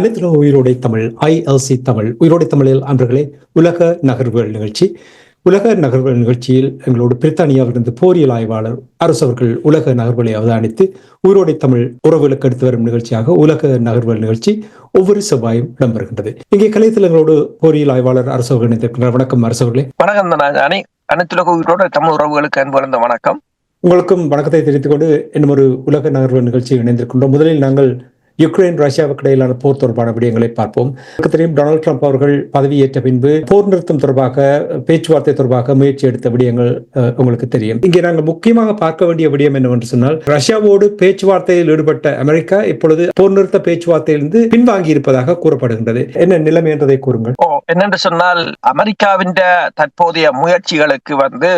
அனைத்துலக உயிரோடை தமிழ் ஐஎல்சி தமிழ். உயிரோடை தமிழில் அன்பர்களே உலக நகர்வுகள் நிகழ்ச்சி. உலக நகர்வுகள் நிகழ்ச்சியில் எங்களோடு பிரித்தானியாவிலிருந்து போரியல் ஆய்வாளர் அரசு அவர்கள் உலக நகர்வுகளை அவதானித்து உயிரோடை தமிழ் உறவுகளுக்கு எடுத்து வரும் நிகழ்ச்சியாக உலக நகர்வுகள் நிகழ்ச்சி ஒவ்வொரு செவ்வாயும் இடம்பெறுகின்றது. இங்கே கலையத்தில் எங்களோடு போரியல் ஆய்வாளர் அரசு அவர்கள் இணைந்திருக்கிறார் வணக்கம் அரசு அவர்களே. வணக்கம் அனைத்துலக உயிரோட தமிழ் உறவுகளுக்கு அன்பு வளர்ந்த வணக்கம். உங்களுக்கும் வணக்கத்தை தெரிவித்துக் கொண்டு இன்னும் ஒரு உலக நகர்வு நிகழ்ச்சியில் இணைந்திருக்கின்றோம். முதலில் நாங்கள் யுக்ரைன் ரஷ்யாவுக்கு இடையிலான போர் தொடர்பான விடயங்களை பார்ப்போம். தெரியும் டொனால்டு ட்ரம்ப் அவர்கள் பதவியேற்ற பின்பு போர் நிறுத்தம் தொடர்பாக பேச்சுவார்த்தை தொடர்பாக முயற்சி எடுத்த விடயங்கள் அஹ், உங்களுக்கு தெரியும். இங்கே நாங்கள் முக்கியமாக பார்க்க வேண்டிய விடயம் என்னவென்று சொன்னால் ரஷ்யாவோடு பேச்சுவார்த்தையில் ஈடுபட்ட அமெரிக்கா இப்பொழுது போர் நிறுத்த பேச்சுவார்த்தையிலிருந்து பின்வாங்கி இருப்பதாக கூறப்படுகின்றது. என்ன நிலைமை என்றதை கூறுங்கள். என்னென்று சொன்னால் அமெரிக்காவின் தற்போதைய முயற்சிகளுக்கு வந்து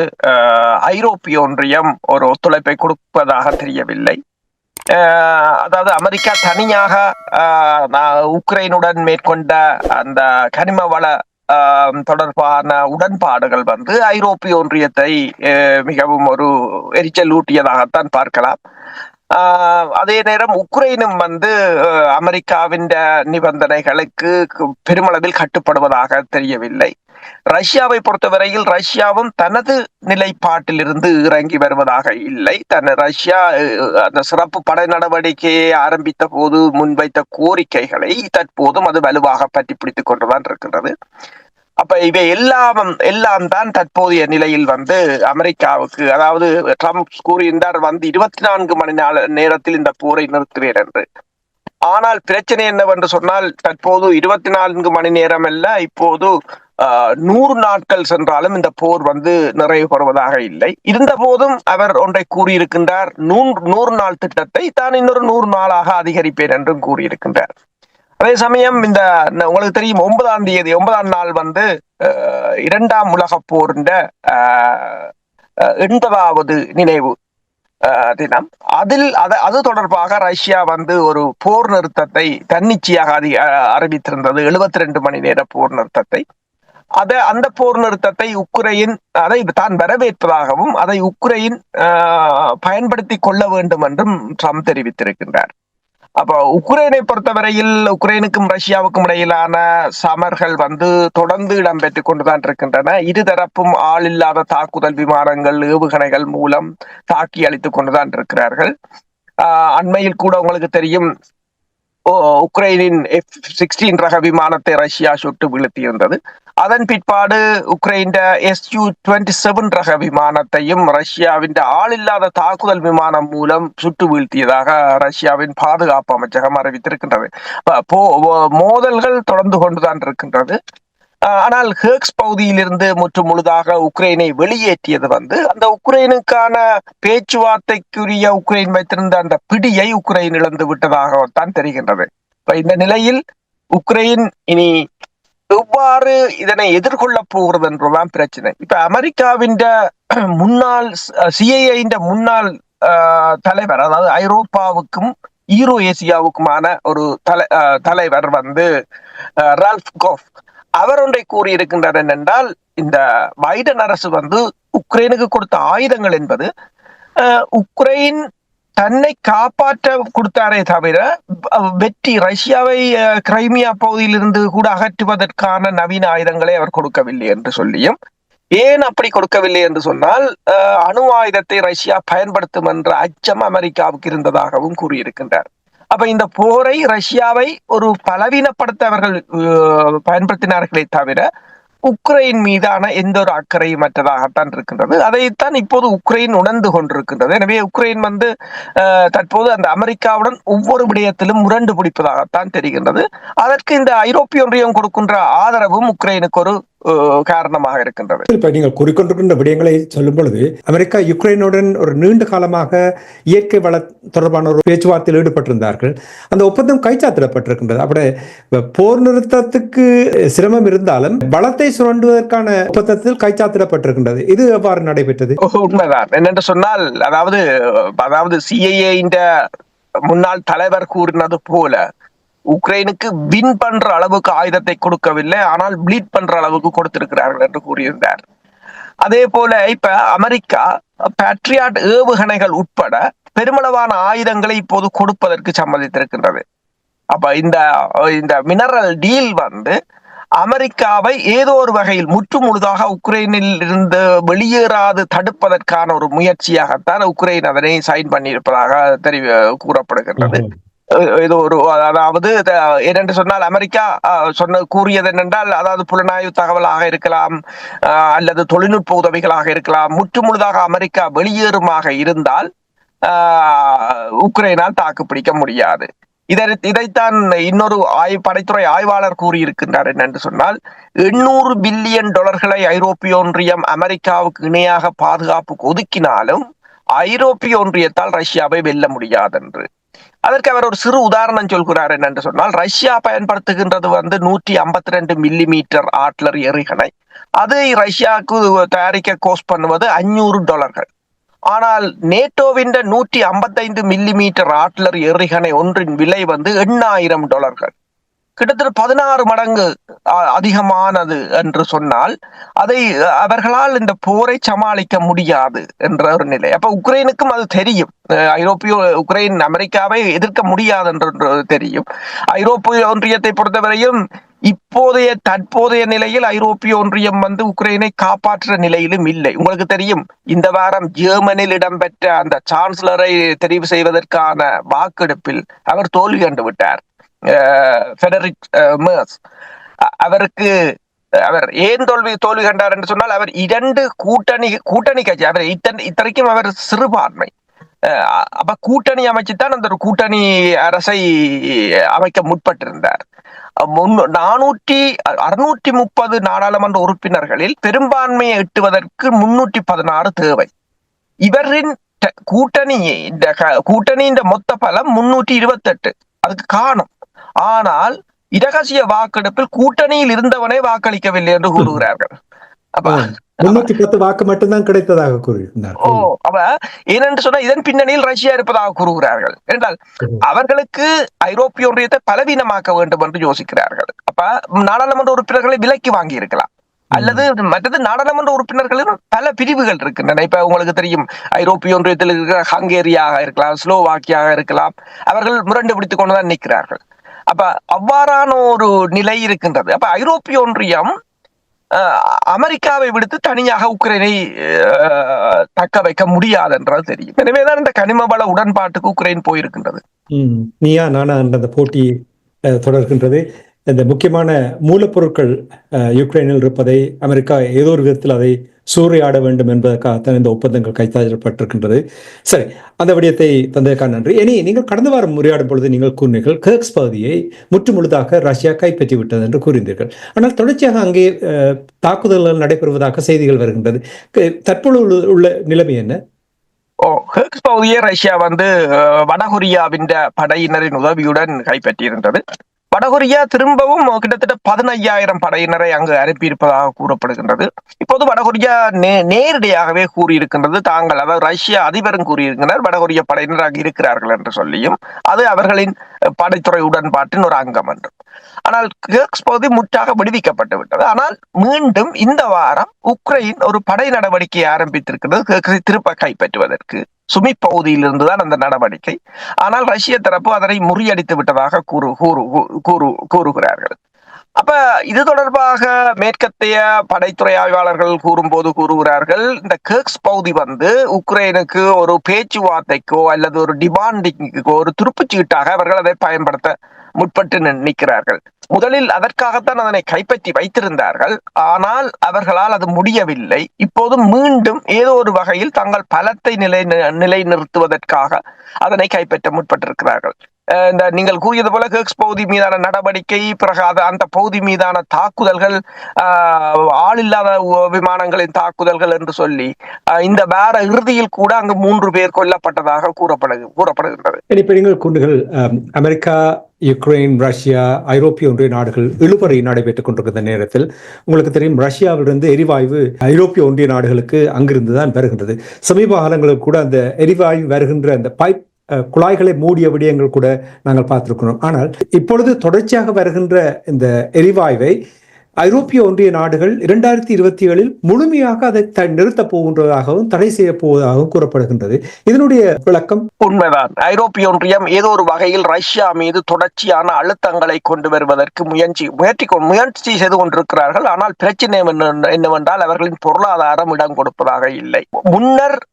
ஐரோப்பிய ஒன்றியம் ஒரு ஒத்துழைப்பை கொடுப்பதாக தெரியவில்லை. அதாவது அமெரிக்கா தனியாக நான் உக்ரைனுடன் மேற்கொண்ட அந்த கனிம வள தொடர்பான உடன்பாடுகள் வந்து ஐரோப்பிய ஒன்றியத்தை அஹ், மிகவும் ஒரு எரிச்சல் ஊட்டியதாகத்தான் பார்க்கலாம். ஆஹ் அதே நேரம் உக்ரைனும் வந்து அஹ், அமெரிக்காவின் நிபந்தனைகளுக்கு பெருமளவில் கட்டுப்படுவதாக தெரியவில்லை. ரஷ்யாவை பொறுத்தவரையில் ரஷ்யாவும் தனது நிலைப்பாட்டிலிருந்து இறங்கி வருவதாக இல்லை. தன் ரஷ்யா அந்த சிறப்பு படை நடவடிக்கையை ஆரம்பித்த போது முன்வைத்த கோரிக்கைகளை தற்போதும் அது வலுவாக பற்றி பிடித்துக் கொண்டுதான் இருக்கின்றது அப்ப இவை எல்லாம் எல்லாம் தான் தற்போதைய நிலையில் வந்து அமெரிக்காவுக்கு அதாவது ட்ரம்ப் கூறியிருந்தார் வந்து இருபத்தி நான்கு மணி நேர நேரத்தில் இந்த போரை நிறுத்துவேன் என்று. ஆனால் பிரச்சனை என்னவென்று சொன்னால் தற்போது இருபத்தி நான்கு மணி நேரம் அல்ல இப்போது நூறு நாட்கள் சென்றாலும் இந்த போர் வந்து நிறைவு பெறுவதாக இல்லை. இருந்த போதும் அவர் ஒன்றை கூறியிருக்கின்றார் நூறு நூறு நாள் திட்டத்தை தான் இன்னொரு நூறு நாளாக அதிகரிப்பேன் என்றும் கூறியிருக்கின்றார். அதே சமயம் இந்த உங்களுக்கு தெரியும் ஒன்பதாம் தேதி ஒன்பதாம் நாள் வந்து இரண்டாம் உலக போரின் எண்பதாவது நினைவு அஹ், தினம். அதில் அது அது தொடர்பாக ரஷ்யா வந்து ஒரு போர் நிறுத்தத்தை தன்னிச்சையாக அதி அறிவித்திருந்தது. எழுபத்தி ரெண்டு மணி நேர போர் நிறுத்தத்தை. அத அந்த போர் நிறுத்தத்தை உக்ரைன் அதை தான் வரவேற்பதாகவும் அதை உக்ரைன் பயன்படுத்தி பயன்படுத்திக் கொள்ள வேண்டும் என்றும் ட்ரம்ப் தெரிவித்திருக்கின்றார். அப்போ உக்ரைனை பொறுத்தவரையில் உக்ரைனுக்கும் ரஷ்யாவுக்கும் இடையிலான சமர்கள் வந்து தொடர்ந்து இடம்பெற்றுக் கொண்டுதான் இருக்கின்றன. இருதரப்பும் ஆள் இல்லாத தாக்குதல் விமானங்கள் ஏவுகணைகள் மூலம் தாக்கி அளித்துக் கொண்டுதான் இருக்கிறார்கள். ஆஹ் அண்மையில் கூட உங்களுக்கு தெரியும் உக்ரைனின் எஃப் சிக்ஸ்டீன் ரக விமானத்தை ரஷ்யா சுட்டு வீழ்த்தியிருந்தது. அதன் பிற்பாடு Ukraine S U twenty seven ரக விமானத்தையும் ரஷ்யாவின் ஆளில்லாத தாக்குதல் விமானம் மூலம் சுட்டு வீழ்த்தியதாக ரஷ்யாவின் பாதுகாப்பு அமைச்சகம் அறிவித்திருக்கின்றது. மோதல்கள் தொடர்ந்து கொண்டுதான் இருக்கின்றது. ஆனால் ஹேக்ஸ் பகுதியிலிருந்து முற்று முழுதாக உக்ரைனை வெளியேற்றியது வந்து அந்த உக்ரைனுக்கான பேச்சுவார்த்தைக்குரிய உக்ரைன் வைத்திருந்த அந்த பிடியை உக்ரைன் இழந்து விட்டதாகத்தான் தெரிகின்றது. இப்ப இந்த நிலையில் உக்ரைன் இனி எவ்வாறு இதனை எதிர்கொள்ள போகிறது என்றுதான் பிரச்சனை. இப்ப அமெரிக்காவின் முன்னாள் சிஐஐ முன்னாள் தலைவர் அதாவது ஐரோப்பாவுக்கும் ஈரோ ஏசியாவுக்குமான ஒரு தலை தலைவர் வந்து ரால்ஃப் கோஃப். அவர் ஒன்றை கூறியிருக்கின்றார் என்னென்றால் இந்த பைடன் அரசு வந்து உக்ரைனுக்கு கொடுத்த ஆயுதங்கள் என்பது உக்ரைன் தன்னை காப்பாற்ற கொடுத்தாரே தவிர வெற்றி ரஷ்யாவை கிரைமியா பகுதியிலிருந்து கூட அகற்றுவதற்கான நவீன ஆயுதங்களை அவர் கொடுக்கவில்லை என்று சொல்லியும் ஏன் அப்படி கொடுக்கவில்லை என்று சொன்னால் அணு ஆயுதத்தை ரஷ்யா பயன்படுத்தும் என்ற அச்சம் அமெரிக்காவுக்கு இருந்ததாகவும் கூறியிருக்கின்றார். அப்ப இந்த போரை ரஷ்யாவை ஒரு பலவீனப்படுத்த அவர்கள் பயன்படுத்தினார்களே தவிர உக்ரைன் மீதான எந்த ஒரு அக்கறையும் அற்றதாகத்தான் இருக்கின்றது. அதைத்தான் இப்போது உக்ரைன் உணர்ந்து கொண்டிருக்கின்றது. எனவே உக்ரைன் வந்து தற்போது அந்த அமெரிக்காவுடன் ஒவ்வொரு விடயத்திலும் முரண்டு பிடிப்பதாகத்தான் தெரிகின்றது. அதற்கு இந்த ஐரோப்பிய ஒன்றியம் கொடுக்கின்ற ஆதரவும் உக்ரைனுக்கு ஒரு காரணமாக இருக்கின்றது இப்ப நீங்கள் கூறிக்கொண்டிருக்கின்ற விடயங்களை சொல்லும் பொழுது அமெரிக்கா யுக்ரைனுடன் ஒரு நீண்ட காலமாக இயற்கை வள தொடர்பான ஒரு பேச்சுவார்த்தையில் ஈடுபட்டிருந்தார்கள் அந்த ஒப்பந்தம் கைச்சாத்திடப்பட்டிருக்கின்றது அப்படி போர் நிறுத்தத்துக்கு சிரமம் இருந்தாலும் வளத்தை சுரண்டுவதற்கான ஒப்பந்தத்தில் கைச்சாத்திடப்பட்டிருக்கின்றது இது எவ்வாறு நடைபெற்றது உண்மைதான் என்னென்று சொன்னால் அதாவது அதாவது சிஐஏ முன்னாள் தலைவர் கூறினது போல உக்ரைனுக்கு வின் பண்ற அளவுக்கு ஆயுதத்தை கொடுக்கவில்லை. ஆனால் ப்ளீட் பண்ற அளவுக்கு கொடுத்திருக்கிறார்கள் என்று கூறியிருந்தார். அதே போல இப்ப அமெரிக்கா பேட்ரியாட் ஏவுகணைகள் உட்பட பெருமளவான ஆயுதங்களை இப்போது கொடுப்பதற்கு சம்மதித்திருக்கின்றது. அப்ப இந்த இந்த மினரல் டீல் வந்து அமெரிக்காவை ஏதோ ஒரு வகையில் முற்று முழுதாக உக்ரைனில் இருந்து வெளியேறாது தடுப்பதற்கான ஒரு முயற்சியாகத்தான் உக்ரைன் அதனை சைன் பண்ணியிருப்பதாக தெரிவி கூறப்படுகின்றது. இது ஒரு அதாவது என்னென்று ஏனென்று சொன்னால் அமெரிக்கா அஹ், சொன்ன கூறியது என்னென்றால் அதாவது புலனாய்வு தகவலாக இருக்கலாம் அல்லது தொழில்நுட்ப உதவிகளாக இருக்கலாம் முற்று முழுதாக அமெரிக்கா வெளியேறுமாக இருந்தால் ஆஹ், உக்ரைனால் தாக்குப்பிடிக்க முடியாது. இதை இதைத்தான் இன்னொரு ஆய் படைத்துறை ஆய்வாளர் கூறியிருக்கின்றார் என்னென்று சொன்னால் எண்ணூறு பில்லியன் டாலர்களை ஐரோப்பிய ஒன்றியம் அமெரிக்காவுக்கு இணையாக பாதுகாப்புக்கு ஒதுக்கினாலும் ஐரோப்பிய ஒன்றியத்தால் ரஷ்யாவை வெல்ல முடியாது என்று அதற்கு அவர் ஒரு சிறு உதாரணம் சொல்கிறார் என்னென்று சொன்னால் ரஷ்யா பயன்படுத்துகின்றது வந்து நூற்றி ஐம்பத்தி ரெண்டு மில்லி மீட்டர் ஆட்லர் எறிகணை. அதை ரஷ்யாவுக்கு தயாரிக்க கோஸ்ட் பண்ணுவது அஞ்சூறு டாலர்கள் ஆனால் நேட்டோவின் நூற்றி ஐம்பத்தைந்து மில்லி மீட்டர் ஆட்லர் எறிகணை ஒன்றின் விலை வந்து எண்ணாயிரம் டாலர்கள் கிட்டத்தட்ட பதினாறு மடங்கு அதிகமானது என்று சொன்னால் அதை அவர்களால் இந்த போரை சமாளிக்க முடியாது என்ற ஒரு நிலை. அப்ப உக்ரைனுக்கும் அது தெரியும். ஐரோப்பிய உக்ரைன் அமெரிக்காவை எதிர்க்க முடியாது என்று தெரியும். ஐரோப்பிய ஒன்றியத்தை பொறுத்தவரையும் இப்போதைய தற்போதைய நிலையில் ஐரோப்பிய ஒன்றியம் வந்து உக்ரைனை காப்பாற்ற நிலையிலும் இல்லை. உங்களுக்கு தெரியும் இந்த வாரம் ஜெர்மனில் இடம்பெற்ற அந்த சான்சலரை தெரிவு செய்வதற்கான வாக்கெடுப்பில் அவர் தோல்வி கண்டு விட்டார் ஃபெடரிக் மேர்ஸ் அவருக்கு அவர் ஏன் தோல்வி தோல்வி கண்டார் என்று சொன்னால் அவர் இரண்டு கூட்டணி கூட்டணி கட்சி அவர் இத்தனைக்கும் அவர் சிறுபான்மை அஹ் அப்ப கூட்டணி அமைச்சுத்தான் அந்த ஒரு கூட்டணி அரசை அமைக்க முற்பட்டிருந்தார் நானூற்றி அறுநூற்றி முப்பது நாடாளுமன்ற உறுப்பினர்களில் பெரும்பான்மையை எட்டுவதற்கு முன்னூற்றி பதினாறு தேவை இவரின் கூட்டணி இந்த கூட்டணியின் மொத்த பலம் முன்னூற்றி இருபத்தெட்டு அதுக்கு காணும் ஆனால் இரகசிய வாக்கெடுப்பில் கூட்டணியில் இருந்தவனே வாக்களிக்கவில்லை என்று கூறுகிறார்கள். அப்ப முன்னூத்தி பத்து வாக்கு மட்டும்தான் கிடைத்ததாக ஓ அவ ஏனென்று சொன்னா இதன் பின்னணியில் ரஷ்யா இருப்பதாக கூறுகிறார்கள். என்றால் அவர்களுக்கு ஐரோப்பிய ஒன்றியத்தை பலவீனமாக்க வேண்டும் என்று யோசிக்கிறார்கள். அப்ப நாடாளுமன்ற உறுப்பினர்களை விலக்கி வாங்கி இருக்கலாம் அல்லது மற்றது நாடாளுமன்ற உறுப்பினர்களிலும் பல பிரிவுகள் இருக்கின்றன. இப்ப உங்களுக்கு தெரியும் ஐரோப்பிய ஒன்றியத்தில் இருக்கிற ஹங்கேரியாக இருக்கலாம் ஸ்லோவாக்கியாக இருக்கலாம். அவர்கள் முரண்டு பிடித்துக் கொண்டுதான் நிற்கிறார்கள். அப்ப அவ்வாறான ஒரு நிலை இருக்கின்றது. அப்ப ஐரோப்பிய ஒன்றியம் அமெரிக்காவை விடுத்து தனியாக உக்ரைனை அஹ், தக்க வைக்க முடியாது என்றது தெரியும். எனவேதான் இந்த கனிம வள உடன்பாட்டுக்கு உக்ரைன் போயிருக்கின்றது. நீயா நானா அந்த போட்டி அஹ், தொடர்கின்றது. இந்த முக்கியமான மூலப்பொருட்கள் யுக்ரைனில் இருப்பதை அமெரிக்கா ஏதோ ஒரு விதத்தில் அதை சூறையாட வேண்டும் என்பதற்காகத்தான் இந்த ஒப்பந்தங்கள் கைத்தாளப்பட்டிருக்கின்றது. சரி அந்த விடயத்தை தந்ததற்காக நன்றி. இனி நீங்கள் கடந்த வாரம் உரையாடும் பொழுது நீங்கள் கூறினீர்கள் கர்க்ஸ் பகுதியை முற்று முழுதாக ரஷ்யா கைப்பற்றி விட்டது என்று கூறினீர்கள் ஆனால் தொடர்ச்சியாக அங்கே அஹ், தாக்குதல்கள் நடைபெறுவதாக செய்திகள் வருகின்றது. தற்பொழுது உள்ள நிலைமை என்ன? ஓ ஹெர்க்ஸ் பகுதியை ரஷ்யா வந்து வடகொரியாவின் படையினரின் உதவியுடன் கைப்பற்றியிருந்தது. வடகொரியா திரும்பவும் கிட்டத்தட்ட பதினையாயிரம் படையினரை அங்கு அனுப்பியிருப்பதாக கூறப்படுகின்றது. இப்போது வடகொரியா நே நேரடியாகவே கூறியிருக்கின்றது. தாங்கள் அதாவது ரஷ்ய அதிபரும் கூறியிருக்கிறார் வடகொரிய படையினர் அங்கு இருக்கிறார்கள் என்று சொல்லியும் அது அவர்களின் படைத்துறை உடன்பாட்டின் ஒரு அங்கம் என்றும் ஆனால் கிர்க்ஸ் பகுதி முற்றாக விடுவிக்கப்பட்டு விட்டது. ஆனால் மீண்டும் இந்த வாரம் உக்ரைன் ஒரு படை நடவடிக்கையை ஆரம்பித்திருக்கிறது கிர்க்ஸை திருப்ப கைப்பற்றுவதற்கு. சுமி பகுதியிலிருந்து தான் அந்த நடவடிக்கை. ஆனால் ரஷ்ய தரப்பு அதனை முறியடித்து விட்டதாக கூறு கூறு கூறு கூறுகிறார்கள். அப்ப இது தொடர்பாக மேற்கத்தைய படைத்துறை ஆய்வாளர்கள் கூறும்போது கூறுகிறார்கள் இந்த கேக்ஸ் பகுதி வந்து உக்ரைனுக்கு ஒரு பேச்சுவார்த்தைக்கோ அல்லது ஒரு டிமாண்டிங்கோ ஒரு துருப்புச்சீட்டாக அவர்கள் அதை பயன்படுத்த முற்பட்டு நிற்கிறார்கள். முதலில் அதற்காகத்தான் அதனை கைப்பற்றி வைத்திருந்தார்கள். ஆனால் அவர்களால் அது முடியவில்லை. இப்போது மீண்டும் ஏதோ ஒரு வகையில் தங்கள் பலத்தை நிலை நிலைநிறுத்துவதற்காக அதனை கைப்பற்ற முற்பட்டிருக்கிறார்கள். இந்த நீங்கள் கூறியது போல ஹெக்ஸ் பகுதி மீதான நடவடிக்கை பிறகு அது அந்த பகுதி மீதான தாக்குதல்கள் ஆஹ், ஆளில்லாத விமானங்களின் தாக்குதல்கள் என்று சொல்லி ஆஹ், இந்த வார இறுதியில் கூட அங்கு மூன்று பேர் கொல்லப்பட்டதாக கூறப்படு கூறப்படுகின்றது. குண்டுகள் அமெரிக்கா யுக்ரைன் ரஷ்யா ஐரோப்பிய ஒன்றிய நாடுகள் இழுபறி நடைபெற்றுக் கொண்டிருக்கிற நேரத்தில் உங்களுக்கு தெரியும் ரஷ்யாவிலிருந்து எரிவாயு ஐரோப்பிய ஒன்றிய நாடுகளுக்கு அங்கிருந்து தான் வருகின்றது. சமீப காலங்களில் கூட அந்த எரிவாயு வருகின்ற அந்த பைப் குழாய்களை மூடிய விடயங்கள் கூட நாங்கள் பார்த்துருக்கிறோம். ஆனால் இப்பொழுது தொடர்ச்சியாக வருகின்ற இந்த எரிவாயுவை ஐரோப்பிய ஒன்றிய நாடுகள் இரண்டாயிரத்தி இருபத்தி ஏழில் முழுமையாக அதை த- நிறுத்தப் போகின்றதாகவும் தடை செய்ய போவதாகவும் கூறப்படுகின்றது. இதனுடைய விளக்கம்? உண்மைதான். ஐரோப்பிய ஒன்றியம் ஏதோ ஒரு வகையில் ரஷ்யா மீது தொடர்ச்சியான அழுத்தங்களை கொண்டு வருவதற்கு முயற்சி முயற்சி முயற்சி செய்து கொண்டிருக்கிறார்கள். ஆனால் பிரச்சனை என்ன- என்னவென்றால் அவர்களின் பொருளாதாரம் இடம் கொடுப்பதாக இல்லை. முன்னர்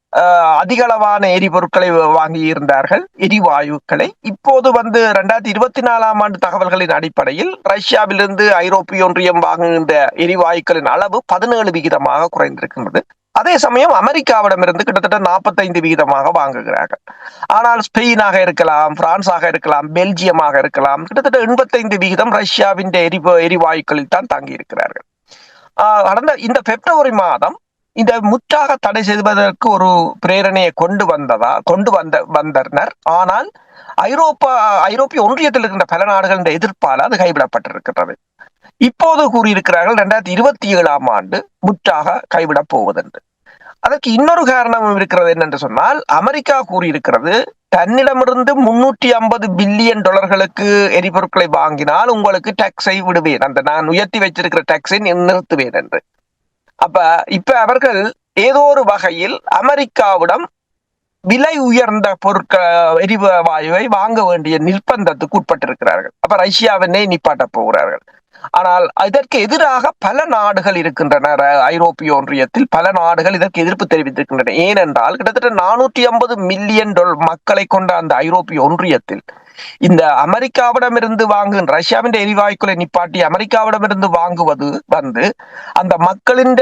அதிக அளவான எரிபொருட்களை வாங்கி இருந்தார்கள் எரிவாயுக்களை. இப்போது வந்து ரெண்டாயிரத்தி இருபத்தி நாலாம் ஆண்டு தகவல்களின் அடிப்படையில் ரஷ்யாவிலிருந்து ஐரோப்பிய ஒன்றியம் வாங்குகின்ற எரிவாயுக்களின் அளவு பதினேழு விகிதமாக குறைந்திருக்கின்றது. அதே சமயம் அமெரிக்காவிடமிருந்து கிட்டத்தட்ட நாற்பத்தைந்து விகிதமாக வாங்குகிறார்கள். ஆனால் ஸ்பெயினாக இருக்கலாம் பிரான்ஸாக இருக்கலாம் பெல்ஜியமாக இருக்கலாம் கிட்டத்தட்ட எண்பத்தைந்து விகிதம் ரஷ்யாவின் எரி எரிவாயுக்களில் தான் தாங்கி இருக்கிறார்கள் ஆஹ் கடந்த இந்த பிப்ரவரி மாதம் இந்த முற்றாக தடை செய்வதற்கு ஒரு பிரேரணையை கொண்டு வந்ததா கொண்டு வந்த வந்தனர். ஆனால் ஐரோப்பா ஐரோப்பிய ஒன்றியத்தில் இருக்கின்ற பல நாடுகளின் எதிர்ப்பால் அது கைவிடப்பட்டிருக்கிறது இப்போது கூறியிருக்கிறார்கள் இரண்டாயிரத்தி இருபத்தி ஏழாம் ஆண்டு முற்றாக கைவிடப் போவதென்று அதற்கு இன்னொரு காரணமும் இருக்கிறது என்னென்று சொன்னால் அமெரிக்கா கூறியிருக்கிறது தன்னிடமிருந்து முன்னூற்றி ஐம்பது பில்லியன் டாலர்களுக்கு எரிபொருட்களை வாங்கினால் உங்களுக்கு டாக்ஸை விடுவேன். அந்த நான் உயர்த்தி வச்சிருக்கிற டாக்ஸை நிறுத்துவேன் என்று. அப்ப இப்ப அவர்கள் ஏதோ ஒரு வகையில் அமெரிக்காவிடம் விலை உயர்ந்த பொருட்கள் எரிவாயுவை வாங்க வேண்டிய நிர்பந்தத்துக்கு உட்பட்டிருக்கிறார்கள். அப்ப ரஷ்யாவினை நிப்பாட்ட போகிறார்கள். ஆனால் இதற்கு எதிராக பல நாடுகள் இருக்கின்றன. ஐரோப்பிய ஒன்றியத்தில் பல நாடுகள் இதற்கு எதிர்ப்பு தெரிவித்திருக்கின்றன. ஏனென்றால் கிட்டத்தட்ட நானூற்றி ஐம்பது மில்லியன் டொல் மக்களை கொண்ட அந்த ஐரோப்பிய ஒன்றியத்தில் இந்த அமெரிக்காவிடமிருந்து வாங்கும் ரஷ்யாவின் எரிவாயுக்களை நிப்பாட்டி அமெரிக்காவிடமிருந்து வாங்குவது வந்து அந்த மக்களின்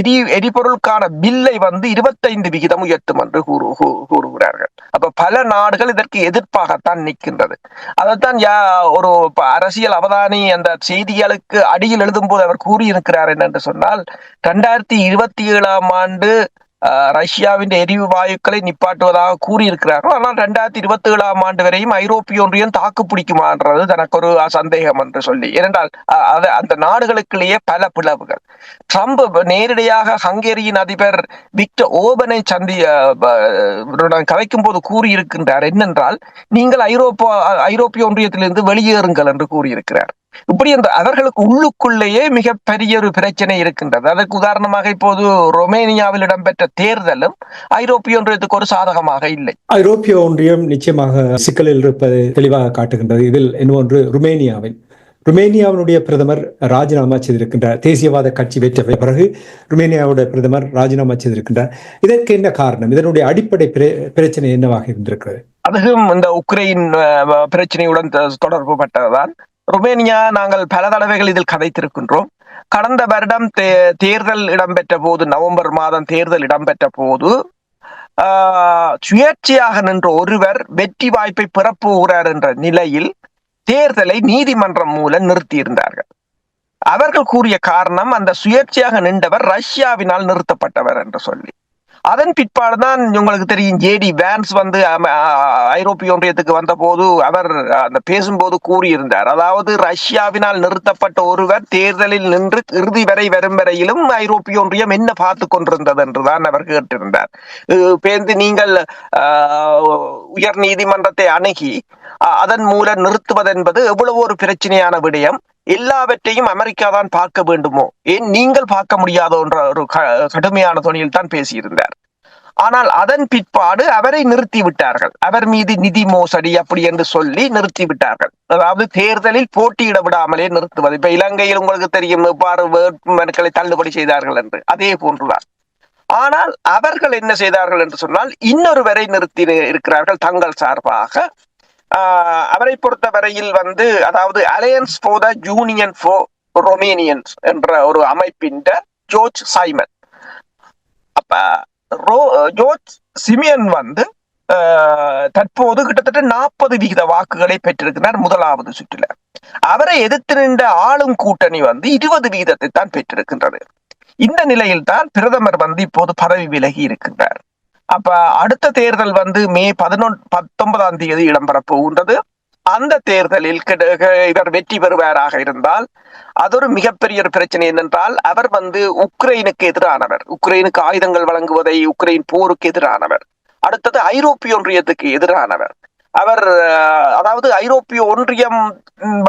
எரி எரிபொருளுக்கான பில்லை வந்து இருபத்தைந்து விகிதம் உயர்த்தும் என்று கூறு கூறுகிறார்கள். அப்ப பல நாடுகள் இதற்கு எதிர்ப்பாகத்தான் நிற்கின்றது. அதைத்தான் யா ஒரு அரசியல் அவதானி அந்த செய்திகளுக்கு அடியில் எழுதும் போது அவர் கூறியிருக்கிறார் என்னென்று சொன்னால் ரெண்டாயிரத்தி இருபத்தி ஏழாம் ஆண்டு ரஷ்யாவின் எரிவு வாயுக்களை நிப்பாட்டுவதாக கூறியிருக்கிறார்கள். ஆனால் ரெண்டாயிரத்தி இருபத்தி ஏழாம் ஆண்டு வரையும் ஐரோப்பிய ஒன்றியம் தாக்கு பிடிக்குமான்றது தனக்கு ஒரு சந்தேகம் என்று சொல்லி. ஏனென்றால் அந்த நாடுகளுக்குள்ளேயே பல பிளவுகள். ட்ரம்ப் நேரடியாக ஹங்கேரியின் அதிபர் விக்டர் ஓபனை சந்தி அஹ், கதைக்கும் போது கூறியிருக்கின்றார். என்னென்றால் நீங்கள் ஐரோப்பா ஐரோப்பிய ஒன்றியத்திலிருந்து வெளியேறுங்கள் என்று கூறியிருக்கிறார். இப்படி அந்த அவர்களுக்கு உள்ளுக்குள்ளேயே மிகப்பெரிய ஒரு பிரச்சனை இருக்கின்றது. அதற்கு உதாரணமாக இப்போது ரொமேனியாவில் இடம்பெற்ற தேர்தலும் ஐரோப்பிய ஒன்றியத்துக்கு ஒரு சாதகமாக இல்லை. ஐரோப்பிய ஒன்றியம் நிச்சயமாக சிக்கலில் இருப்பதை தெளிவாக காட்டுகின்றது. இதில் இன்னொன்று ருமேனியாவின். ருமேனியாவினுடைய பிரதமர் ராஜினாமா செய்திருக்கின்றார். தேசியவாத கட்சி வெற்ற பிறகு ருமேனியாவுடைய பிரதமர் ராஜினாமா செய்திருக்கின்றார். இதற்கு என்ன காரணம்? இதனுடைய அடிப்படை பிர- பிரச்சனை என்னவாக இருந்திருக்கிறது? அதுவும் இந்த உக்ரைன் பிரச்சனையுடன் தொடர்பு பட்டதுதான் ருமேனியா நாங்கள் பல தடவைகள் இதில் கதைத்திருக்கின்றோம். கடந்த வருடம் தே- தேர்தல் இடம்பெற்ற போது நவம்பர் மாதம் தேர்தல் இடம்பெற்ற போது ஆஹ், சுயேட்சையாக நின்ற ஒருவர் வெற்றி வாய்ப்பை பெறப்போகிறார் என்ற நிலையில் தேர்தலை நீதிமன்றம் மூலம் நிறுத்தியிருந்தார்கள். அவர்கள் கூறிய காரணம் அந்த சுயேட்சையாக நின்றவர் ரஷ்யாவினால் நிறுத்தப்பட்டவர் என்று சொல்லி. அதன் பிற்பாடு தான் உங்களுக்கு தெரியும் ஜேடி வேன்ஸ் வந்து அம- ஐரோப்பிய ஒன்றியத்துக்கு வந்தபோது அவர் அந்த பேசும்போது கூறியிருந்தார். அதாவது ரஷ்யாவினால் நிறுத்தப்பட்ட ஒருவர் தேர்தலில் நின்று இறுதி வரை வரும் வரையிலும் ஐரோப்பிய ஒன்றியம் என்ன பார்த்து கொண்டிருந்தது என்றுதான் அவர் கேட்டிருந்தார். அஹ் நீங்கள் ஆஹ், உயர் நீதிமன்றத்தை அணுகி அதன் மூலம் நிறுத்துவது என்பது எவ்வளவு ஒரு பிரச்சனையான விடயம். எல்லாவற்றையும் அமெரிக்கா தான் பார்க்க வேண்டுமோ? ஏன் நீங்கள் பார்க்க முடியாதோ என்ற ஒரு க- கடுமையான துணியில் தான் பேசியிருந்தார். ஆனால் அதன் பிற்பாடு அவரை நிறுத்தி விட்டார்கள். அவர் மீது நிதி மோசடி அப்படி என்று சொல்லி நிறுத்தி விட்டார்கள். அதாவது தேர்தலில் போட்டியிட விடாமலே நிறுத்துவது. இப்ப இலங்கையில் உங்களுக்கு தெரியும் எவ்வாறு வேட்புமனுக்களை தள்ளுபடி செய்தார்கள் என்று. அதே போன்றுதான். ஆனால் அவர்கள் என்ன செய்தார்கள் என்று சொன்னால் இன்னொருவரை நிறுத்தி இருக்கிறார்கள் தங்கள் சார்பாக. அவரை பொறுத்த வரையில் வந்து அதாவது alliance for the union for Romanians என்ற ஒரு அமைப்பின் ஜோர்ஜ் சைமன் அப்ப ரோ ஜோர்ஜ் சிமியன் வந்து தற்போது கிட்டத்தட்ட நாற்பது விகித வாக்குகளை பெற்றிருக்கிறார் முதலாவது சுற்றில. அவரை எதிர்த்து நின்ற ஆளும் கூட்டணி வந்து இருபது விகிதத்தை தான் பெற்றிருக்கின்றது. இந்த நிலையில் தான் பிரதமர் வந்து இப்போது பதவி விலகி இருக்கின்றார். அப்ப அடுத்த தேர்தல் வந்து மே பதினொன் பத்தொன்பதாம் தேதி இடம்பெற போகின்றது அந்த தேர்தலில் இவர் வெற்றி பெறுவாராக இருந்தால் அது ஒரு மிகப்பெரிய ஒரு பிரச்சனை என்னென்றால் அவர் வந்து உக்ரைனுக்கு எதிரானவர். உக்ரைனுக்கு ஆயுதங்கள் வழங்குவதை உக்ரைன் போருக்கு எதிரானவர். அடுத்தது ஐரோப்பிய ஒன்றியத்துக்கு எதிரானவர். அவர் அதாவது ஐரோப்பிய ஒன்றியம்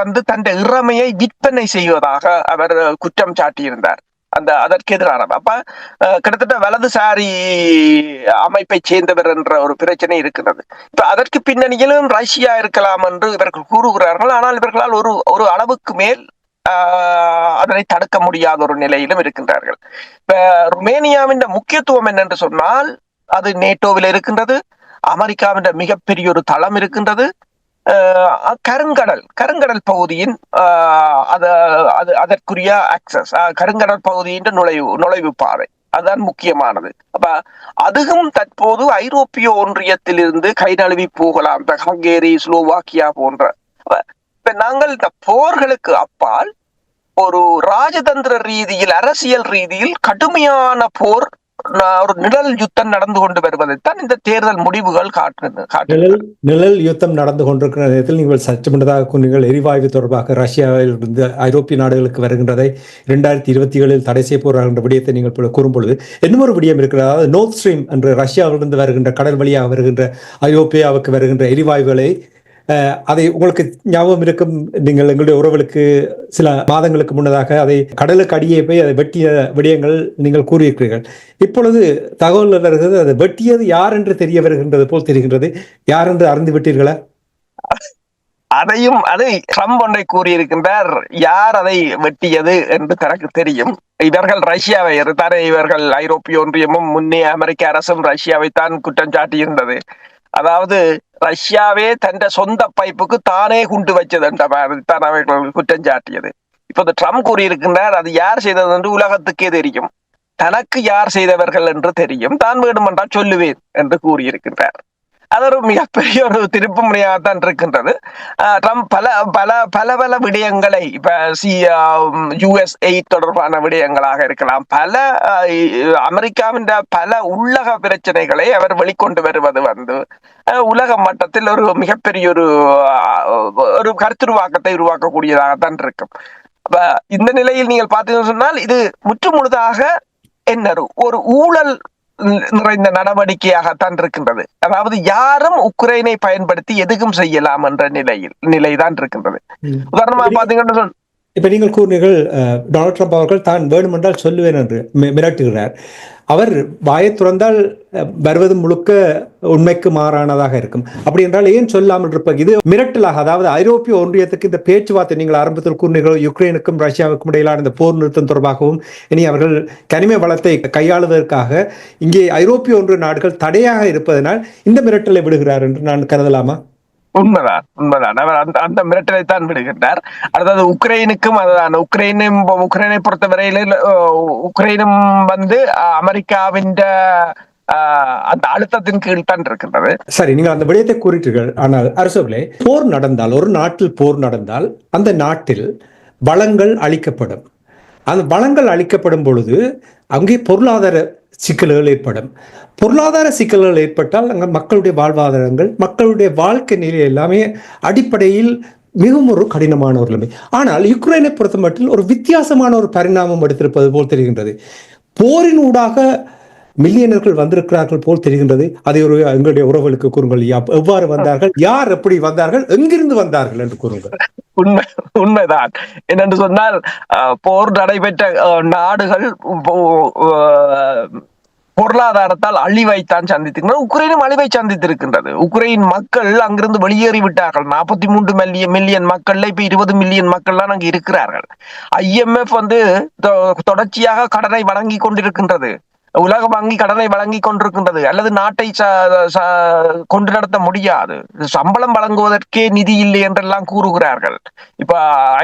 வந்து தன் இறமையை விற்பனை செய்வதாக அவர் குற்றம் சாட்டியிருந்தார். அந்த அதற்கு எதிரானவர் அப்ப கிட்டத்தட்ட வலதுசாரி அமைப்பை சேர்ந்தவர் என்ற ஒரு பிரச்சனை இருக்கிறது. இப்ப அதற்கு பின்னணியிலும் ரஷ்யா இருக்கலாம் என்று இவர்கள் கூறுகிறார்கள். ஆனால் இவர்களால் ஒரு ஒரு அளவுக்கு மேல் ஆஹ், அதனை தடுக்க முடியாத ஒரு நிலையிலும் இருக்கின்றார்கள். இப்ப ருமேனியாவின் முக்கியத்துவம் என்னென்று சொன்னால் அது நேட்டோவில் இருக்கின்றது. அமெரிக்காவின் மிகப்பெரிய ஒரு தளம் இருக்கின்றது. கருங்கடல் கருங்கடல் பகுதியின் ஆஹ், அது அது அதற்குரிய அக்சஸ் கருங்கடல் பகுதியின் நுழைவு நுழைவு பாதை. அதுதான் முக்கியமானது. அப்ப அதுவும் தற்போது ஐரோப்பிய ஒன்றியத்திலிருந்து கை நழுவி போகலாம். இப்ப ஹங்கேரி ஸ்லோவாக்கியா போன்ற. இப்ப நாங்கள் இந்த போர்களுக்கு அப்பால் ஒரு ராஜதந்திர ரீதியில் அரசியல் ரீதியில் கடுமையான போர் ஒரு நிழல் யுத்தம் நடந்து கொண்டு வருவதைத்தான் இந்த தேர்தல் முடிவுகள் காட்டுகிறது நிழல் நிழல் யுத்தம் நடந்து கொண்டிருக்கிற நேரத்தில் நீங்கள் சற்று முன்னதாக கூறினீர்கள் எரிவாயு தொடர்பாக ரஷ்யாவில் இருந்து ஐரோப்பிய நாடுகளுக்கு வருகின்றதை இரண்டாயிரத்தி இருபத்தி ஏழில் தடை செய்ய போகிறார் என்ற விடயத்தை நீங்கள் கூறும் பொழுது இன்னும் ஒரு விடயம் இருக்கிறது. அதாவது நோர்த் ஸ்ட்ரீம் என்று ரஷ்யாவிலிருந்து வருகின்ற கடல் வழியாக வருகின்ற ஐரோப்பியாவுக்கு வருகின்ற எரிவாயுகளை அதை உங்களுக்கு ஞாபகம் இருக்கும் நீங்கள் எங்களுடைய உறவுகளுக்கு சில மாதங்களுக்கு முன்னதாக அதை கடலுக்கு அடியே போய் அதை வெட்டிய விடயங்கள் நீங்கள் கூறியிருக்கிறீர்கள். இப்பொழுது தகவல் வருகிறது அதை வெட்டியது யார் என்று தெரிய வருகின்றது போல் தெரிகின்றது. யார் என்று அறிந்து விட்டீர்களா? அதையும் அதை ட்ரம்ப் ஒன்றை கூறியிருக்கின்றார். யார் அதை வெட்டியது என்று தனக்கு தெரியும். இவர்கள் ரஷ்யாவை தானே இவர்கள் ஐரோப்பிய ஒன்றியமும் முன்னே அமெரிக்க அரசும் ரஷ்யாவை தான் குற்றம் சாட்டியிருந்தது. அதாவது ரஷ்யாவே தன் சொந்த பைப்புக்கு தானே குண்டு வச்சது என்ற மாதிரி அவர்கள் குற்றம் சாட்டியது. இப்போது ட்ரம்ப் கூறியிருக்கின்றார் அது யார் செய்தது என்று உலகத்துக்கே தெரியும். தனக்கு யார் செய்தவர்கள் என்று தெரியும். தான் வேண்டுமென்றால் சொல்லுவேன் என்று கூறியிருக்கின்றார். அது ஒரு மிகப்பெரிய ஒரு திருப்பு முனையாகத்தான் இருக்கின்றது ட்ரம்ப் பல பல பல பல விடயங்களை இப்ப சி யுஎஸ் தொடர்பான விடயங்களாக இருக்கலாம். பல அமெரிக்காவின் பல உள்ளக பிரச்சனைகளை அவர் வெளிக்கொண்டு வருவது வந்து உலக மட்டத்தில் ஒரு மிகப்பெரிய ஒரு ஒரு கருத்துருவாக்கத்தை உருவாக்கக்கூடியதாகத்தான் இருக்கும். அப்ப இந்த நிலையில் நீங்கள் பார்த்தீங்கன்னு சொன்னால் இது முற்றுமுழுதாக என்ன ஒரு- ஊழல் நிறைந்த நடவடிக்கையாகத்தான் இருக்கின்றது. அதாவது யாரும் உக்ரைனை பயன்படுத்தி எதுவும் செய்யலாம் என்ற நிலையில் நிலைதான் இருக்கின்றது. உதாரணமா பாத்தீங்கன்னா இப்ப நீங்கள் கூறினீர்கள் டொனால்ட் ட்ரம்ப் அவர்கள் தான் வேண்டுமென்றால் சொல்லுவேன் என்று மிரட்டுகிறார். அவர் வாயை துறந்தால் வருவது முழுக்க உண்மைக்கு மாறானதாக இருக்கும். அப்படி என்றால் ஏன் சொல்லாமல் இருப்பது? இது மிரட்டலாக அதாவது ஐரோப்பிய ஒன்றியத்துக்கு இந்த பேச்சுவார்த்தை நீங்கள் ஆரம்பத்தில் கூறினீர்கள் யுக்ரைனுக்கும் ரஷ்யாவுக்கும் இடையிலான இந்த போர் நிறுத்தம் தொடர்பாகவும் இனி அவர்கள் கனிம வளத்தை கையாளுவதற்காக இங்கே ஐரோப்பிய ஒன்றிய நாடுகள் தடையாக இருப்பதனால் இந்த மிரட்டலை விடுகிறார் என்று நான் கருதலாமா? உண்மைதான் உண்மைதான். அவர் அந்த அந்த மிரட்டலை தான் விடுகின்றார். அதாவது உக்ரைனுக்கும் அதுதான். உக்ரைனும் உக்ரைனை பொறுத்தவரையில் உக்ரைனும் வந்து அஹ், அமெரிக்காவின் அந்த அழுத்தத்தின் கீழ் தான் இருக்கின்றது. சரி நீங்க அந்த விடயத்தை கூறிட்டீர்கள். ஆனால் அரசர்களே போர் நடந்தால் ஒரு நாட்டில் போர் நடந்தால் அந்த நாட்டில் வளங்கள் அளிக்கப்படும். அந்த வளங்கள் அளிக்கப்படும் பொழுது அங்கே பொருளாதார சிக்கல்கள் ஏற்படும். பொருளாதார சிக்கல்கள் ஏற்பட்டால் அங்கே மக்களுடைய வாழ்வாதாரங்கள் மக்களுடைய வாழ்க்கை நிலை எல்லாமே அடிப்படையில் மிகவும் ஒரு கடினமான ஒரு நிலைமை. ஆனால் யுக்ரைனை பொறுத்த மட்டும் ஒரு வித்தியாசமான ஒரு பரிணாமம் எடுத்திருப்பது போல் தெரிகின்றது. போரின் ஊடாக மில்லியனர்கள் வந்திருக்கிறார்கள் போல் தெரிகின்றது. அதை ஒரு எங்களுடைய உறவுகளுக்கு கூறுங்கள். எவ்வாறு வந்தார்கள்? யார் எப்படி வந்தார்கள்? எங்கிருந்து வந்தார்கள் என்று கூறுங்கள். உண்மை உண்மைதான். என்னென்று சொன்னால் போர் நடைபெற்ற நாடுகள் பொருளாதாரத்தால் அழிவைத்தான் சந்தித்திருக்கிறது உக்ரைனும் அழிவை சந்தித்திருக்கின்றது. உக்ரைன் மக்கள் அங்கிருந்து வெளியேறி விட்டார்கள். நாற்பத்தி மூன்று மில்லியன் மில்லியன் மக்கள்ல இப்ப இருபது மில்லியன் மக்கள்லாம் அங்கு இருக்கிறார்கள். ஐஎம்எஃப் வந்து தொ- தொடர்ச்சியாக கடனை வழங்கி கொண்டிருக்கின்றது. உலக வங்கி கடனை வழங்கி கொண்டிருக்கின்றது அல்லது நாட்டை கொண்டு நடத்த முடியாது. சம்பளம் வழங்குவதற்கே நிதி இல்லை என்றெல்லாம் கூறுகிறார்கள். இப்ப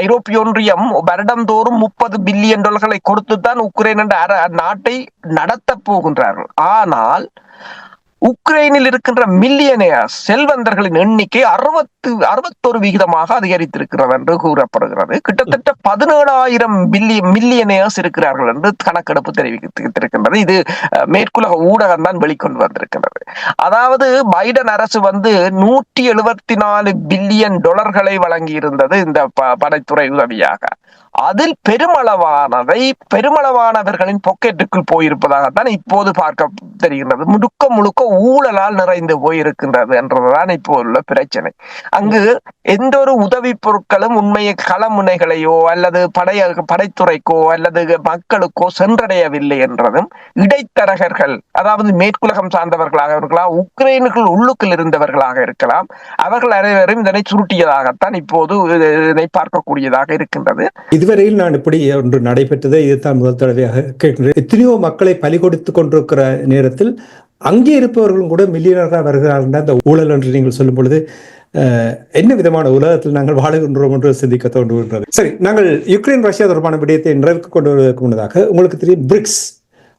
ஐரோப்பிய ஒன்றியம் வருடந்தோறும் முப்பது பில்லியன் டாலர்களை கொடுத்துத்தான் உக்ரைன் என்ற நாட்டை நடத்த போகின்றார்கள். ஆனால் உக்ரைனில் இருக்கின்ற மில்லியனே செல்வந்தர்களின் எண்ணிக்கை அறுபத்து அறுபத்தொரு விகிதமாக அதிகரித்திருக்கிறது என்று கூறப்படுகிறது. கிட்டத்தட்ட பதினேழாயிரம் பில்லியன் மில்லியனேஸ் இருக்கிறார்கள் என்று கணக்கெடுப்பு தெரிவித்திருக்கின்றது. இது அஹ், மேற்குலக ஊடகம் தான் வெளிக்கொண்டு வந்திருக்கின்றது. அதாவது பைடன் அரசு வந்து நூற்றி எழுபத்தி நாலு பில்லியன் டாலர்களை வழங்கி இருந்தது இந்த ப- படைத்துறை உதவியாக. அதில் பெருமளவானவை பெருமளவானவர்களின் பொக்கெட்டுக்குள் போயிருப்பதாகத்தான் இப்போது பார்க்க தெரிகின்றது முழுக்க முழுக்க ஊழலால் நிறைந்து போயிருக்கின்றது என்றதுதான் இப்போ உள்ள பிரச்சனை. அங்கு எந்த ஒரு உதவி பொருட்களும் உண்மையை களமுனைகளையோ அல்லது படைய படைத்துறைக்கோ அல்லது மக்களுக்கோ சென்றடையவில்லை என்றதும் இடைத்தரகர்கள் அதாவது மேற்குலகம் சார்ந்தவர்களாக இருக்கலாம் உக்ரைனுக்குள் உள்ளுக்குள் இருந்தவர்களாக இருக்கலாம் அவர்கள் அனைவரும் இதனை சுருட்டியதாகத்தான் இப்போது இதனை பார்க்கக்கூடியதாக இருக்கின்றது. இதுவரையில் நான் இப்படி ஒன்று நடைபெற்றதை இதுதான் முதல் தடவையாக கேட்கிறேன் எத்தனையோ மக்களை பலி கொடுத்து கொண்டிருக்கிற நேரத்தில் அங்கே இருப்பவர்களும் கூட மில்லியனராக வருகிறார்கள் அந்த ஊழல் என்று நீங்கள் சொல்லும் பொழுது என்ன விதமான உலகத்தில் நாங்கள் வாழுகின்றோம் என்று சிந்திக்க தோன்றுகின்றது. சரி நாங்கள் யுக்ரைன் ரஷ்யா தொடர்பான விடயத்தை நிறைவுக்கு கொண்டு வருவதற்கு முன்னதாக உங்களுக்கு தெரியும் பிரிக்ஸ்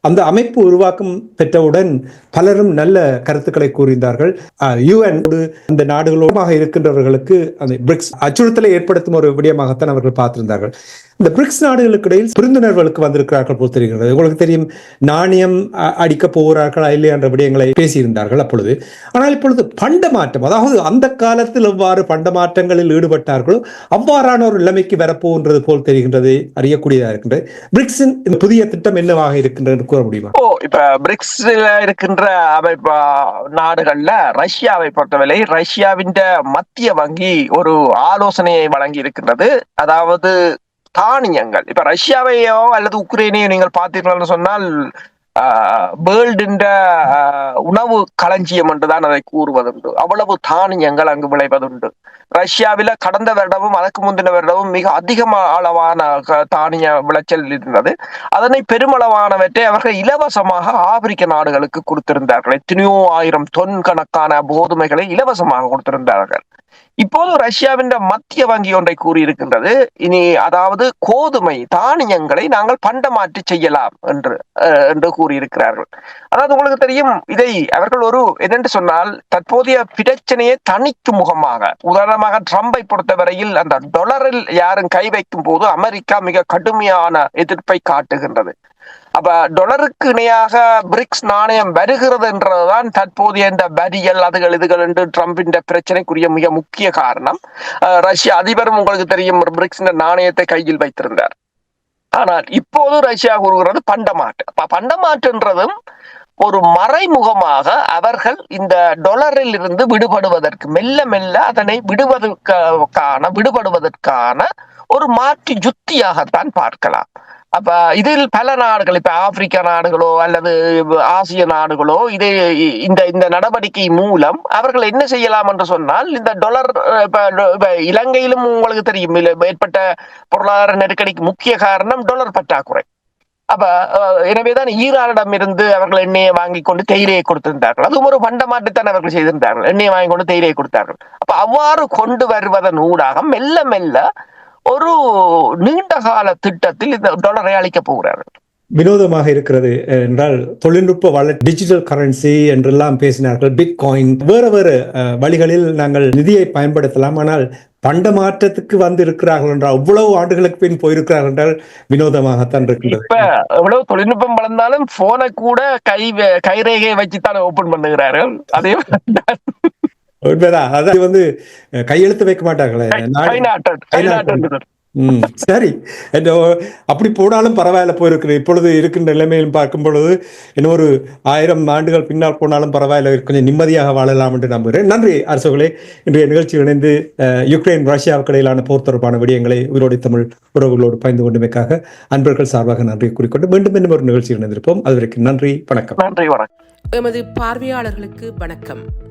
அந்த அமைப்பு உருவாக்கம் பெற்றவுடன் பலரும் நல்ல கருத்துக்களை கூறினார்கள் யுஎன் இந்த நாடுகளோடு இருக்கின்றவர்களுக்கு அந்த பிரிக்ஸ் அச்சுறுத்தலை ஏற்படுத்தும் ஒரு விடயமாகத்தான் அவர்கள் பார்த்திருந்தார்கள். இந்த பிரிக்ஸ் நாடுகளுக்கு இடையில் புரிந்துணர்வுகளுக்கு வந்திருக்கிறார்கள் போல் தெரிகிறது. உங்களுக்கு தெரியும் நாணயம் அடிக்க அடிக்கப் போகிறார்களா இல்லையா என்ற விடயங்களை பேசியிருந்தார்கள் அப்பொழுது. ஆனால் இப்பொழுது பண்ட மாற்றம் அதாவது அந்த காலத்தில் எவ்வாறு பண்ட மாற்றங்களில் ஈடுபட்டார்களோ அவ்வாறான ஒரு நிலைமைக்கு வரப்போன்றது போல் தெரிகின்றது அறியக்கூடியதாக இருக்கின்றது. பிரிக்ஸின் இந்த புதிய திட்டம் என்னவாக இருக்கின்றது கூற முடியுமா? ஓ இப்ப பிரிக்ஸ்ல இருக்கின்ற அமைப்பு நாடுகள்ல ரஷ்யாவை பொறுத்தவரை ரஷ்யாவின் மத்திய வங்கி ஒரு ஆலோசனையை வழங்கி இருக்கின்றது அதாவது தானியங்கள். இப்ப ரஷ்யாவையோ அல்லது உக்ரைனையோ நீங்கள் பார்த்தீர்கள்னு சொன்னால் வேர்ல்டின் உணவு களஞ்சியம் என்றுதான் அதை கூறுவதுண்டு. அவ்வளவு தானியங்கள் அங்கு விளைவதுண்டு. ரஷ்யாவில கடந்த வருடமும் அதற்கு முந்தின வருடமும் மிக அதிக அளவான தானிய விளைச்சல் இருந்தது. அதனை பெருமளவானவற்றை அவர்கள் இலவசமாக ஆப்பிரிக்க நாடுகளுக்கு கொடுத்திருந்தார்கள். எத்தனையோ ஆயிரம் தொன் கணக்கான கோதுமைகளை இலவசமாக கொடுத்திருந்தார்கள். இப்போது ரஷ்யாவின் மத்திய வங்கி ஒன்றை கூறியிருக்கின்றது. இனி அதாவது கோதுமை தானியங்களை நாங்கள் பண்டமாற்றி செய்யலாம் என்று என்று கூறியிருக்கிறார்கள். அதாவது உங்களுக்கு தெரியும் இதை அவர்கள் ஒரு என்னென்று சொன்னால் தற்போதைய பிரச்சனையை தணிக்கும் முகமாக உதாரணமாக ட்ரம்பை பொறுத்தவரையில் அந்த டொலரில் யாரும் கை வைக்கும் போது அமெரிக்கா மிக கடுமையான எதிர்ப்பை காட்டுகின்றது. அப்ப டொலருக்கு இணையாக பிரிக்ஸ் நாணயம் வருகிறது என்றதுதான் தற்போதைய இந்த வரியல் அதுகள் இதுகள் என்று ட்ரம்பின் பிரச்சனைக்குரிய மிக முக்கிய காரணம். ரஷ்ய அதிபரும் உங்களுக்கு தெரியும் பிரிக்ஸ் நாணயத்தை கையில் வைத்திருந்தார். ஆனால் இப்போது ரஷ்யா கூறுகிறது பண்டமாட்டு அப்ப பண்டமாட்டுன்றதும் ஒரு மறைமுகமாக அவர்கள் இந்த டொலரில் இருந்து விடுபடுவதற்கு மெல்ல மெல்ல அதனை விடுவதற்கான விடுபடுவதற்கான ஒரு மாற்று யுத்தியாகத்தான் பார்க்கலாம். அப்ப இதில் பல நாடுகள் இப்ப ஆப்பிரிக்க நாடுகளோ அல்லது ஆசிய நாடுகளோ இது இந்த இந்த நடவடிக்கை மூலம் அவர்கள் என்ன செய்யலாம் என்று சொன்னால் இந்த டொலர் இப்ப இலங்கையிலும் உங்களுக்கு தெரியும் ஏற்பட்ட பொருளாதார நெருக்கடிக்கு முக்கிய காரணம் டொலர் பற்றாக்குறை. அப்ப எனவேதான் ஈரானிடம் இருந்து அவர்கள் எண்ணெயை வாங்கி கொண்டு தேயிலையை கொடுத்திருந்தார்கள். அதுவும் ஒரு பண்டமாட்டுத்தான் அவர்கள் செய்திருந்தார்கள். எண்ணெயை வாங்கி கொண்டு தேயிலையை கொடுத்தார்கள். அப்ப அவ்வாறு கொண்டு வருவதன் ஊடாக மெல்ல மெல்ல ஒரு நீண்ட கால திட்டத்தில் இந்த டாலரை அளிக்கப் போகிறார்கள். வினோதமாக இருக்கிறது என்றால் தொழில்நுட்ப வள டிஜிட்டல் கரன்சி என்றெல்லாம் பேசினார்கள் பிட்காயின் வேறு வேறு வழிகளில் நாங்கள் நிதியை பயன்படுத்தலாம் ஆனால் பண்ட மாற்றத்துக்கு வந்து இருக்கிறார்கள் என்றால் அவ்வளவு ஆண்டுகளுக்கு பின் போயிருக்கிறார்கள் என்றால் வினோதமாகத்தான் இருக்கின்றது. இப்ப எவ்வளவு தொழில்நுட்பம் வளர்ந்தாலும் போனை கூட கை கைரேகையை வச்சுத்தான் ஓபன் பண்ணுகிறார்கள். அதே உண்மைதான். அதாவது வந்து கையெழுத்து வைக்க மாட்டார்களே. நாடு- கைநாட்டட் கைநாட்டட் ம் சரி. இந்த ஒ- அப்படி போனாலும் பரவாயில்ல போயிருக்கிறது இப்பொழுது இருக்கின்ற நிலைமையில் பார்க்கும் பொழுது இன்னும் ஒரு ஆயிரம் ஆண்டுகள் பின்னால் போனாலும் பரவாயில்ல கொஞ்சம் நிம்மதியாக வாழலாம் என்று நம்புகிறேன். நன்றி அரசுகளே. இன்றைய நிகழ்ச்சியில் இணைந்து யுக்ரைன் ரஷ்யாவுக்கு இடையிலான போர் தொடர்பான விடயங்களை உயிரோடு தமிழ் உறவுகளோடு பயந்து கொண்டமைக்காக அன்பர்கள் சார்பாக நன்றி கூறிக்கொண்டு மீண்டும் இன்னும் ஒரு நிகழ்ச்சியில் இணைந்திருப்போம். அதுவரைக்கும் நன்றி வணக்கம். நன்றி வணக்கம். எமது பார்வையாளர்களுக்கு வணக்கம்.